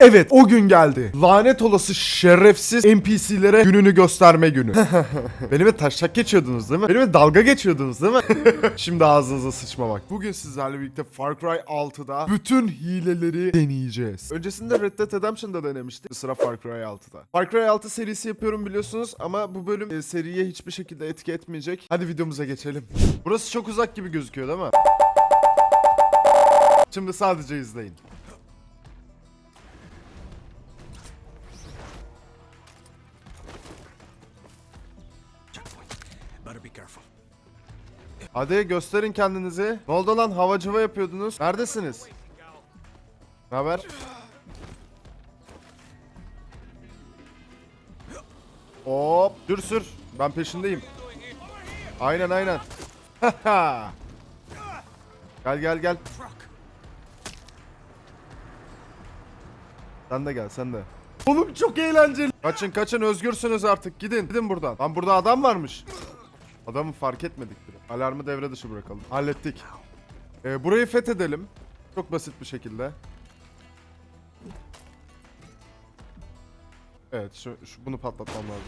Evet o gün geldi. Lanet olası şerefsiz NPC'lere gününü gösterme günü. Benimle taşak geçiyordunuz değil mi? Benimle dalga geçiyordunuz değil mi? Şimdi ağzınıza sıçmamak. Bugün sizlerle birlikte Far Cry 6'da bütün hileleri deneyeceğiz. Öncesinde Red Dead Redemption'da denemiştik. Sıra Far Cry 6'da. Far Cry 6 serisi yapıyorum biliyorsunuz ama bu bölüm e, seriye hiçbir şekilde etki etmeyecek. Hadi videomuza geçelim. Burası çok uzak gibi gözüküyor değil mi? Şimdi sadece izleyin. Hadi gösterin kendinizi. Ne oldu lan havacıva yapıyordunuz? Neredesiniz? Ne haber? Hop dur sür. Ben peşindeyim. Aynen aynen. gel gel gel. Sen de gel sen de. Oğlum çok eğlenceli. Kaçın kaçın özgürsünüz artık gidin. Gidin buradan. Lan burada adam varmış. Adamı fark etmedik bile. Alarmı devre dışı bırakalım. Hallettik. Ee, burayı fethedelim. Çok basit bir şekilde. Evet şu, şu bunu patlatmam lazım.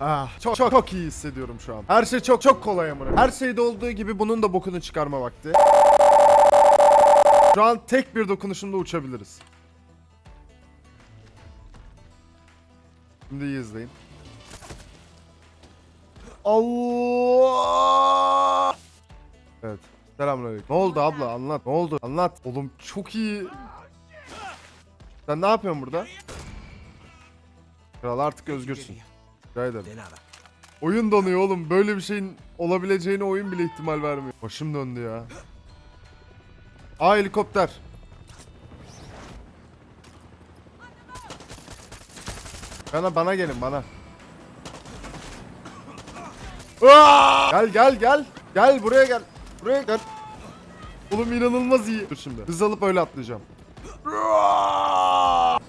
Ah çok, çok çok iyi hissediyorum şu an. Her şey çok çok kolay amına. Her şeyde olduğu gibi bunun da bokunu çıkarma vakti. Şu an tek bir dokunuşumda uçabiliriz. Şimdi iyi izleyin. Allah! Evet. Selamünaleyküm. Ne oldu abla? Anlat. Ne oldu? Anlat. Oğlum çok iyi. Sen ne yapıyorsun burada? Kral artık özgürsün. Rica ederim. Oyun donuyor oğlum. Böyle bir şeyin olabileceğine oyun bile ihtimal vermiyor. Başım döndü ya. Aa helikopter. Bana bana gelin bana. Aa! Gel gel gel. Gel buraya gel. Buraya gel. Oğlum inanılmaz iyi. Dur şimdi. Hız alıp öyle atlayacağım.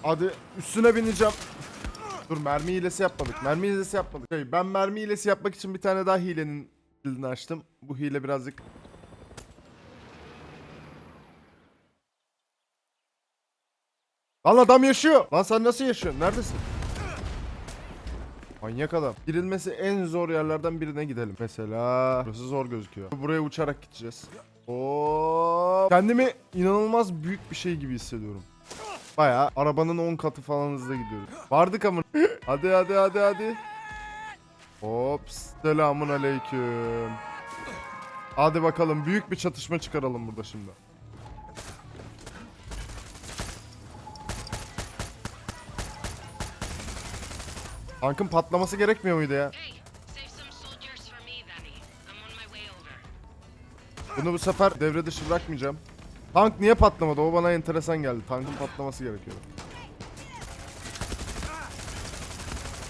Hadi üstüne bineceğim. Dur mermi hilesi yapmadık. Mermi hilesi yapmadık. Şey, ben mermi hilesi yapmak için bir tane daha hilenin kilidini açtım. Bu hile birazcık Lan adam yaşıyor. Lan sen nasıl yaşıyorsun? Neredesin? Manyak adam. Girilmesi en zor yerlerden birine gidelim. Mesela burası zor gözüküyor. Buraya uçarak gideceğiz. Oo. Kendimi inanılmaz büyük bir şey gibi hissediyorum. Baya arabanın 10 katı falan hızla gidiyoruz. Vardık ama. hadi hadi hadi hadi. Hop. Selamun aleyküm. Hadi bakalım büyük bir çatışma çıkaralım burada şimdi. Tankın patlaması gerekmiyor muydu ya? Bunu bu sefer devre dışı bırakmayacağım. Tank niye patlamadı? O bana enteresan geldi. Tankın patlaması gerekiyor.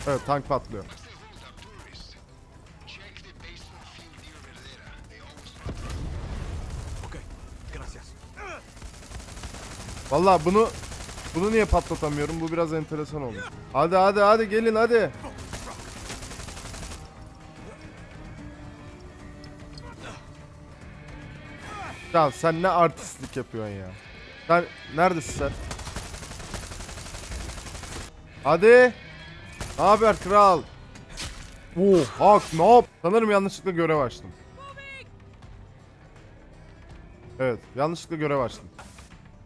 Evet tank patlıyor. Okay. Gracias. Vallahi bunu bunu niye patlatamıyorum? Bu biraz enteresan oldu. Hadi hadi hadi gelin hadi. Ya sen ne artistlik yapıyorsun ya? Sen neredesin sen? Hadi. Ne haber kral? Oo, hak ne yap? Sanırım yanlışlıkla görev açtım. Evet, yanlışlıkla görev açtım.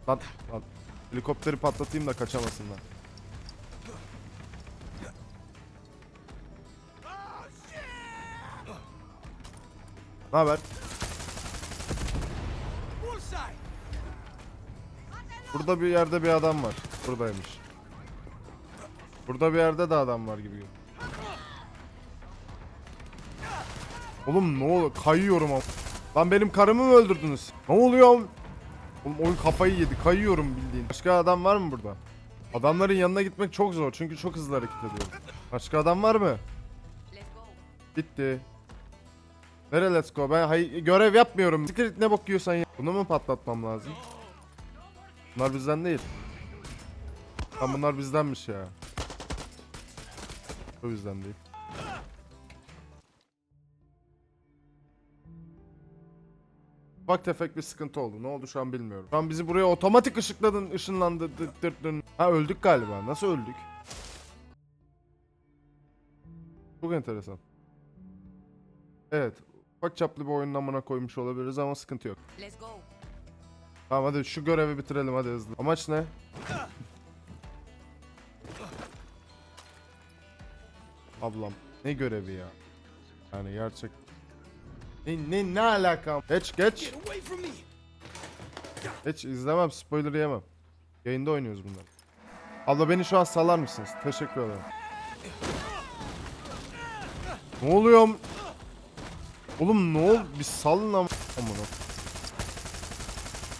Lan, lan. Helikopteri patlatayım da kaçamasınlar. Ne haber? Burada bir yerde bir adam var. Buradaymış. Burada bir yerde de adam var gibi. Oğlum ne oluyor? Kayıyorum ama. Lan benim karımı mı öldürdünüz? Ne oluyor? Oğlum oyun kafayı yedi. Kayıyorum bildiğin. Başka adam var mı burada? Adamların yanına gitmek çok zor çünkü çok hızlı hareket ediyor. Başka adam var mı? Bitti. Nere let's go? Ben hay görev yapmıyorum. Siktir ne bok yiyorsan ya. Bunu mu patlatmam lazım? Bunlar bizden değil. Lan bunlar bizdenmiş ya. Bu bizden değil. Ufak tefek bir sıkıntı oldu. Ne oldu şu an bilmiyorum. Şu an bizi buraya otomatik ışıkladın, ışınlandı. dıt dıt dın. Ha öldük galiba. Nasıl öldük? Çok enteresan. Evet. Ufak çaplı bir oyunun amına koymuş olabiliriz ama sıkıntı yok. Let's go. Tamam hadi şu görevi bitirelim hadi hızlı. Amaç ne? Ablam ne görevi ya? Yani gerçek. Ne ne ne alakam? Geç geç. Geç izlemem spoiler yemem. Yayında oynuyoruz bunları. Abla beni şu an salar mısınız? Teşekkür ederim. Ne oluyor? Oğlum ne ol? Bir salın am amına.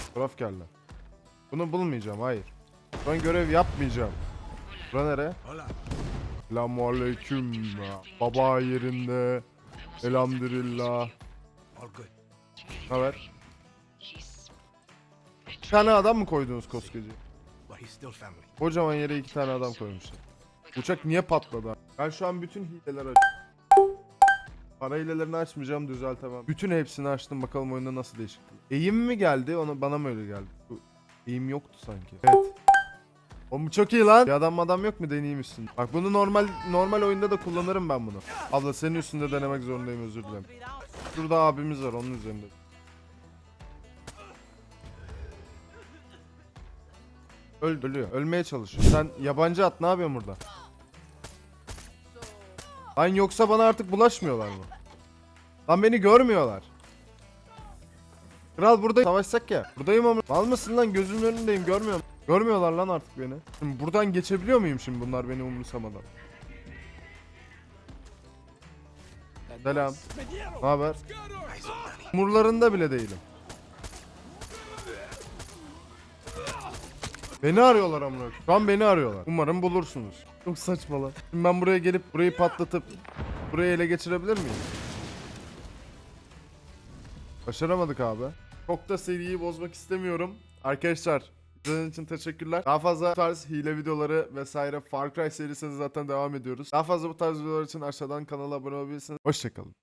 Fotoğraf geldi. Bunu bulmayacağım hayır. Ben görev yapmayacağım. Bura nere? Selamun aleyküm. Baba yerinde. Elhamdülillah. All good. Ne haber? Bir tane adam mı koydunuz koskoca? But he's still family. Kocaman yere iki tane adam koymuşlar. Uçak niye patladı? Ben şu an bütün hileleri aç. Para hilelerini açmayacağım düzeltemem. Bütün hepsini açtım bakalım oyunda nasıl değişiklik. Eğim mi geldi? Ona bana mı öyle geldi? Bu eğim yoktu sanki. Evet. Oğlum bu çok iyi lan. Bir adam adam yok mu deneyeyim üstünde. Bak bunu normal normal oyunda da kullanırım ben bunu. Abla senin üstünde denemek zorundayım özür dilerim. Şurada abimiz var onun üzerinde. Öl ölüyor. Ölmeye çalışıyor. Sen yabancı at ne yapıyorsun burada? Lan yoksa bana artık bulaşmıyorlar mı? Lan beni görmüyorlar. Kral burada savaşsak ya. Buradayım ama. Mal mısın lan gözümün önündeyim görmüyorum. Görmüyorlar lan artık beni. Şimdi buradan geçebiliyor muyum şimdi bunlar beni umursamadan? Selam. Ne haber? Umurlarında bile değilim. Beni arıyorlar amına. Şu an beni arıyorlar. Umarım bulursunuz. Çok saçma lan. Şimdi ben buraya gelip burayı patlatıp burayı ele geçirebilir miyim? Başaramadık abi. Çok da seriyi bozmak istemiyorum. Arkadaşlar izlediğiniz için teşekkürler. Daha fazla bu tarz hile videoları vesaire Far Cry serisine zaten devam ediyoruz. Daha fazla bu tarz videolar için aşağıdan kanala abone olabilirsiniz. Hoşçakalın.